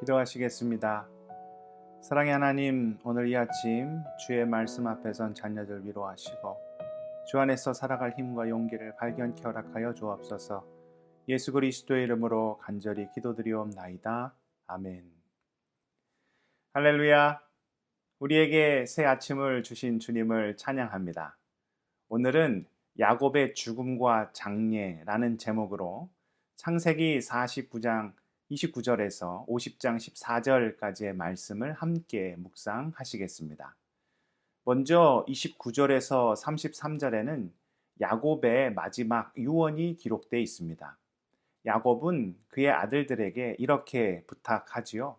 기도하시겠습니다. 사랑의 하나님, 오늘 이 아침 주의 말씀 앞에 선 자녀들 위로하시고 주 안에서 살아갈 힘과 용기를 발견케 허락하여 주옵소서. 예수 그리스도의 이름으로 간절히 기도드리옵나이다. 아멘. 할렐루야. 우리에게 새 아침을 주신 주님을 찬양합니다. 오늘은 야곱의 죽음과 장례라는 제목으로 창세기 49장 29절에서 50장 14절까지의 말씀을 함께 묵상하시겠습니다. 먼저 29절에서 33절에는 야곱의 마지막 유언이 기록되어 있습니다. 야곱은 그의 아들들에게 이렇게 부탁하지요.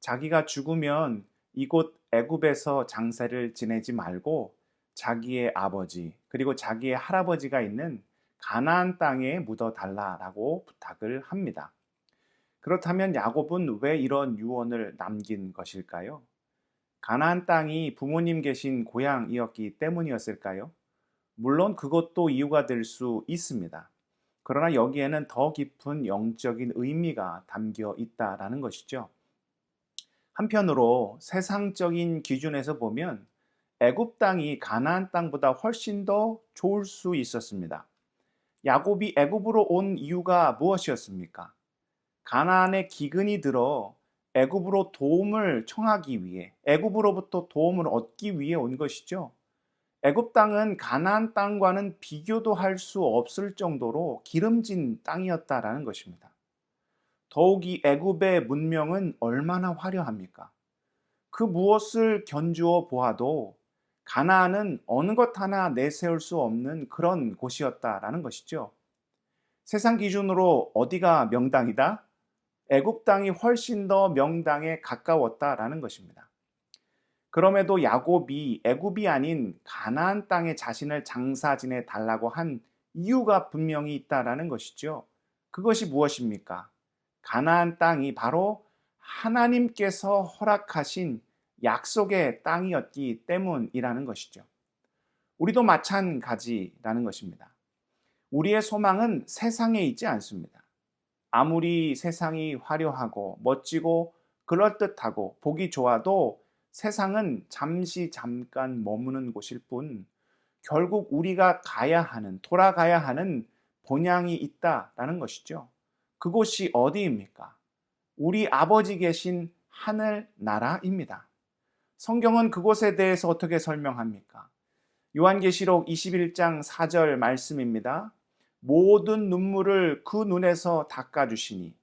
자기가 죽으면 이곳 애굽에서 장세를 지내지 말고 자기의 아버지 그리고 자기의 할아버지가 있는 가나안 땅에 묻어 달라라고 부탁을 합니다. 그렇다면 야곱은 왜 이런 유언을 남긴 것일까요? 가나안 땅이 부모님 계신 고향이었기 때문이었을까요? 물론 그것도 이유가 될 수 있습니다. 그러나 여기에는 더 깊은 영적인 의미가 담겨 있다라는 것이죠. 한편으로 세상적인 기준에서 보면 애굽 땅이 가나안 땅보다 훨씬 더 좋을 수 있었습니다. 야곱이 애굽으로 온 이유가 무엇이었습니까? 가나안에 기근이 들어 애굽으로 도움을 청하기 위해 애굽으로부터 도움을 얻기 위해 온 것이죠. 애굽 땅은 가나안 땅과는 비교도 할 수 없을 정도로 기름진 땅이었다라는 것입니다. 더욱이 애굽의 문명은 얼마나 화려합니까? 그 무엇을 견주어 보아도 가나안은 어느 것 하나 내세울 수 없는 그런 곳이었다라는 것이죠. 세상 기준으로 어디가 명당이다? 애굽 땅이 훨씬 더 명당에 가까웠다라는 것입니다. 그럼에도 야곱이 애굽이 아닌 가나안 땅에 자신을 장사 지내 달라고 한 이유가 분명히 있다라는 것이죠. 그것이 무엇입니까? 가나안 땅이 바로 하나님께서 허락하신 약속의 땅이었기 때문이라는 것이죠. 우리도 마찬가지라는 것입니다. 우리의 소망은 세상에 있지 않습니다. 아무리 세상이 화려하고 멋지고 그럴듯하고 보기 좋아도 세상은 잠시 잠깐 머무는 곳일 뿐 결국 우리가 가야 하는, 돌아가야 하는 본향이 있다라는 것이죠. 그곳이 어디입니까? 우리 아버지 계신 하늘 나라입니다. 성경은 그곳에 대해서 어떻게 설명합니까? 요한계시록 21장 4절 말씀입니다. 모든 눈물을 그 눈에서 닦아주시니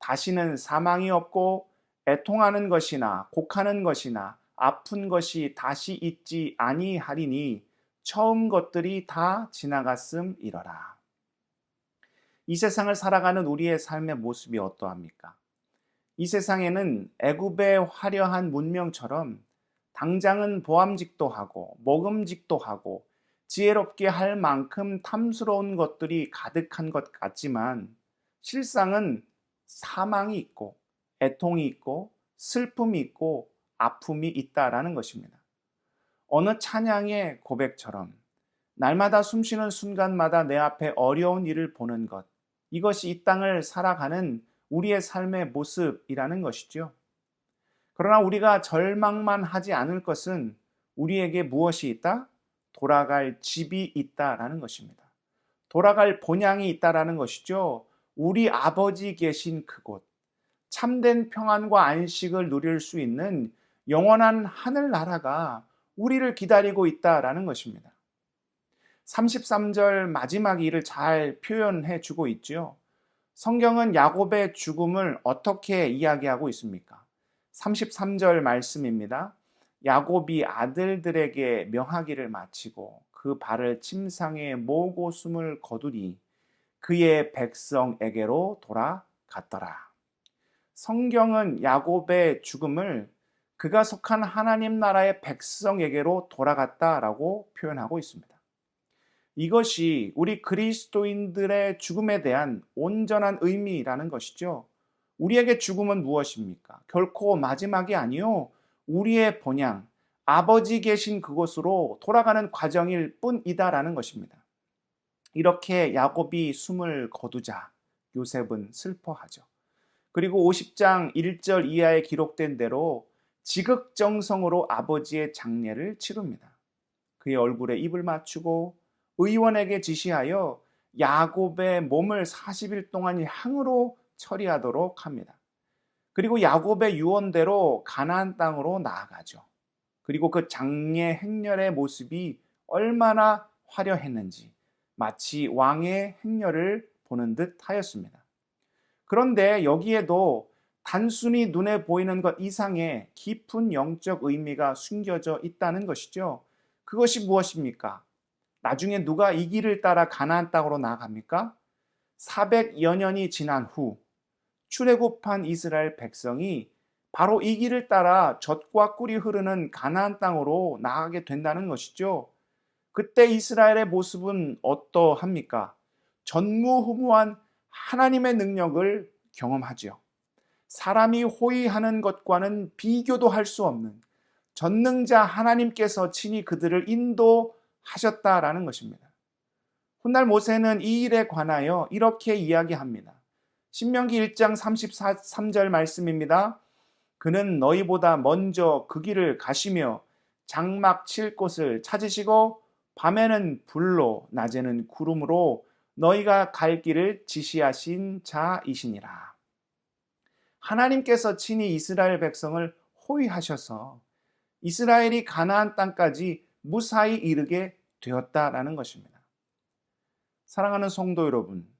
다시는 사망이 없고 애통하는 것이나 곡하는 것이나 아픈 것이 다시 있지 아니하리니 처음 것들이 다 지나갔음 이러라. 이 세상을 살아가는 우리의 삶의 모습이 어떠합니까? 이 세상에는 애굽의 화려한 문명처럼 당장은 보암직도 하고 먹음직도 하고 지혜롭게 할 만큼 탐스러운 것들이 가득한 것 같지만 실상은 사망이 있고 애통이 있고 슬픔이 있고 아픔이 있다라는 것입니다. 어느 찬양의 고백처럼 날마다 숨쉬는 순간마다 내 앞에 어려운 일을 보는 것 이것이 이 땅을 살아가는 우리의 삶의 모습이라는 것이죠. 그러나 우리가 절망만 하지 않을 것은 우리에게 무엇이 있다? 돌아갈 집이 있다라는 것입니다. 돌아갈 본향이 있다라는 것이죠. 우리 아버지 계신 그곳, 참된 평안과 안식을 누릴 수 있는 영원한 하늘나라가 우리를 기다리고 있다라는 것입니다. 33절 마지막 일을 잘 표현해 주고 있죠. 성경은 야곱의 죽음을 어떻게 이야기하고 있습니까? 33절 말씀입니다. 야곱이 아들들에게 명하기를 마치고 그 발을 침상에 모으고 숨을 거두니 그의 백성에게로 돌아갔더라. 성경은 야곱의 죽음을 그가 속한 하나님 나라의 백성에게로 돌아갔다라고 표현하고 있습니다. 이것이 우리 그리스도인들의 죽음에 대한 온전한 의미라는 것이죠. 우리에게 죽음은 무엇입니까? 결코 마지막이 아니요. 우리의 본향, 아버지 계신 그곳으로 돌아가는 과정일 뿐이다라는 것입니다. 이렇게 야곱이 숨을 거두자 요셉은 슬퍼하죠. 그리고 50장 1절 이하에 기록된 대로 지극정성으로 아버지의 장례를 치릅니다. 그의 얼굴에 입을 맞추고 의원에게 지시하여 야곱의 몸을 40일 동안 향으로 처리하도록 합니다. 그리고 야곱의 유언대로 가나안 땅으로 나아가죠. 그리고 그 장례 행렬의 모습이 얼마나 화려했는지 마치 왕의 행렬을 보는 듯 하였습니다. 그런데 여기에도 단순히 눈에 보이는 것 이상의 깊은 영적 의미가 숨겨져 있다는 것이죠. 그것이 무엇입니까? 나중에 누가 이 길을 따라 가나안 땅으로 나아갑니까? 400여 년이 지난 후 출애굽한 이스라엘 백성이 바로 이 길을 따라 젖과 꿀이 흐르는 가나안 땅으로 나가게 된다는 것이죠. 그때 이스라엘의 모습은 어떠합니까? 전무후무한 하나님의 능력을 경험하지요. 사람이 호의하는 것과는 비교도 할 수 없는 전능자 하나님께서 친히 그들을 인도하셨다라는 것입니다. 훗날 모세는 이 일에 관하여 이렇게 이야기합니다. 신명기 1장 33절 말씀입니다. 그는 너희보다 먼저 그 길을 가시며 장막 칠 곳을 찾으시고 밤에는 불로 낮에는 구름으로 너희가 갈 길을 지시하신 자이시니라. 하나님께서 친히 이스라엘 백성을 호위하셔서 이스라엘이 가나안 땅까지 무사히 이르게 되었다라는 것입니다. 사랑하는 성도 여러분,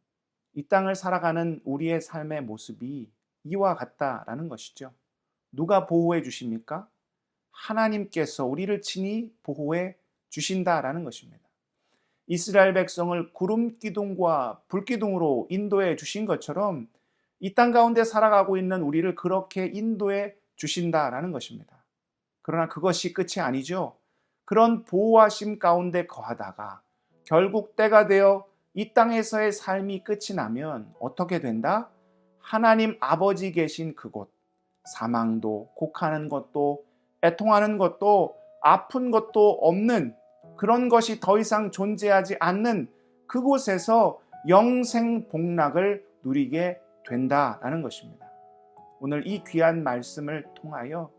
이 땅을 살아가는 우리의 삶의 모습이 이와 같다라는 것이죠. 누가 보호해 주십니까? 하나님께서 우리를 친히 보호해 주신다라는 것입니다. 이스라엘 백성을 구름 기둥과 불 기둥으로 인도해 주신 것처럼 이 땅 가운데 살아가고 있는 우리를 그렇게 인도해 주신다라는 것입니다. 그러나 그것이 끝이 아니죠. 그런 보호하심 가운데 거하다가 결국 때가 되어 이 땅에서의 삶이 끝이 나면 어떻게 된다? 하나님 아버지 계신 그곳, 사망도, 곡하는 것도, 애통하는 것도, 아픈 것도 없는 그런 것이 더 이상 존재하지 않는 그곳에서 영생 복락을 누리게 된다라는 것입니다. 오늘 이 귀한 말씀을 통하여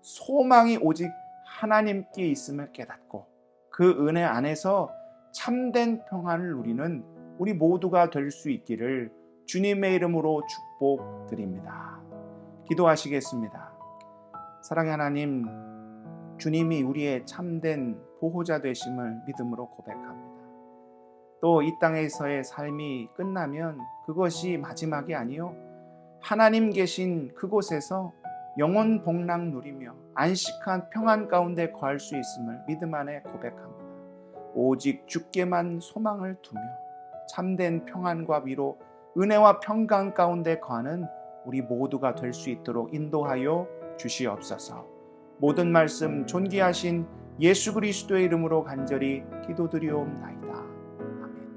소망이 오직 하나님께 있음을 깨닫고 그 은혜 안에서 참된 평안을 누리는 우리 모두가 될 수 있기를 주님의 이름으로 축복드립니다. 기도하시겠습니다. 사랑의 하나님, 주님이 우리의 참된 보호자 되심을 믿음으로 고백합니다. 또 이 땅에서의 삶이 끝나면 그것이 마지막이 아니요. 하나님 계신 그곳에서 영원 복락 누리며 안식한 평안 가운데 거할 수 있음을 믿음 안에 고백합니다. 오직 주께만 소망을 두며 참된 평안과 위로 은혜와 평강 가운데 거하는 우리 모두가 될 수 있도록 인도하여 주시옵소서. 모든 말씀 존귀하신 예수 그리스도의 이름으로 간절히 기도드리옵나이다. 아멘.